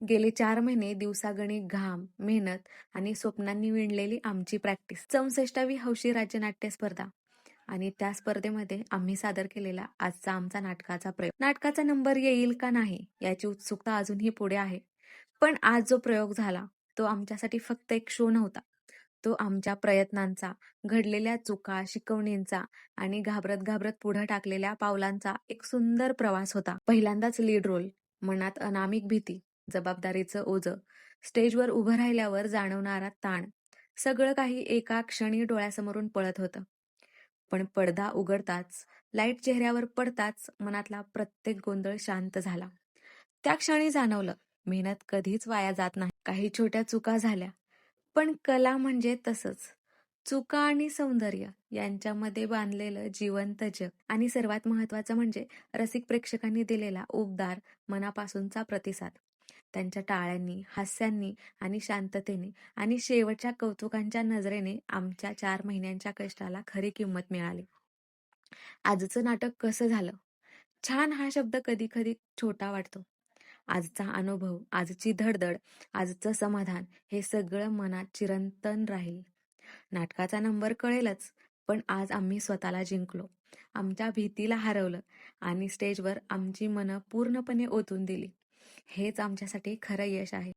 गेले चार महिने दिवसागणिक घाम मेहनत आणि स्वप्नांनी विणलेली आमची प्रॅक्टिस. चौसष्टावी हौशी राज्य नाट्य स्पर्धा आणि त्या स्पर्धेमध्ये आम्ही सादर केलेला आजचा आमचा नाटकाचा प्रयोग. नाटकाचा नंबर येईल का नाही याची उत्सुकता अजूनही पुढे आहे. पण आज जो प्रयोग झाला तो आमच्यासाठी फक्त एक शो नव्हता. तो आमच्या प्रयत्नांचा घडलेल्या चुका शिकवणींचा आणि घाबरत घाबरत पुढे टाकलेल्या पावलांचा एक सुंदर प्रवास होता. पहिल्यांदाच लीड रोल मनात अनामिक भीती जबाबदारीचं ओझं. स्टेजवर उभं राहिल्यावर जाणवणारा ताण. सगळं काही एका क्षणी डोळ्यासमोरून पळत होतं. पण पडदा उघडताच लाइट चेहऱ्यावर पडताच मनातला प्रत्येक गोंधळ शांत झाला. त्या क्षणी जाणवलं मेहनत कधीच वाया जात नाही. काही छोट्या चुका झाल्या. पण कला म्हणजे तसंच. चुका आणि सौंदर्य यांच्यामध्ये बांधलेलं जिवंत जग. आणि सर्वात महत्वाचं म्हणजे रसिक प्रेक्षकांनी दिलेला उबदार मनापासूनचा प्रतिसाद. त्यांच्या टाळ्यांनी हास्यांनी आणि शांततेने आणि शेवटच्या कौतुकांच्या नजरेने आमच्या चार महिन्यांच्या कष्टाला खरी किंमत मिळाली. आजचं नाटक कसं झालं? छान हा शब्द कधी कधी छोटा वाटतो. आजचा अनुभव आजची धडधड आजचं समाधान हे सगळं मनात चिरंतन राहील. नाटकाचा नंबर कळेलच पण आज आम्ही स्वतःला जिंकलो. आमच्या भीतीला हरवलं आणि स्टेजवर आमची मनं पूर्णपणे ओतून दिली. हेच आमच्यासाठी खरं यश आहे.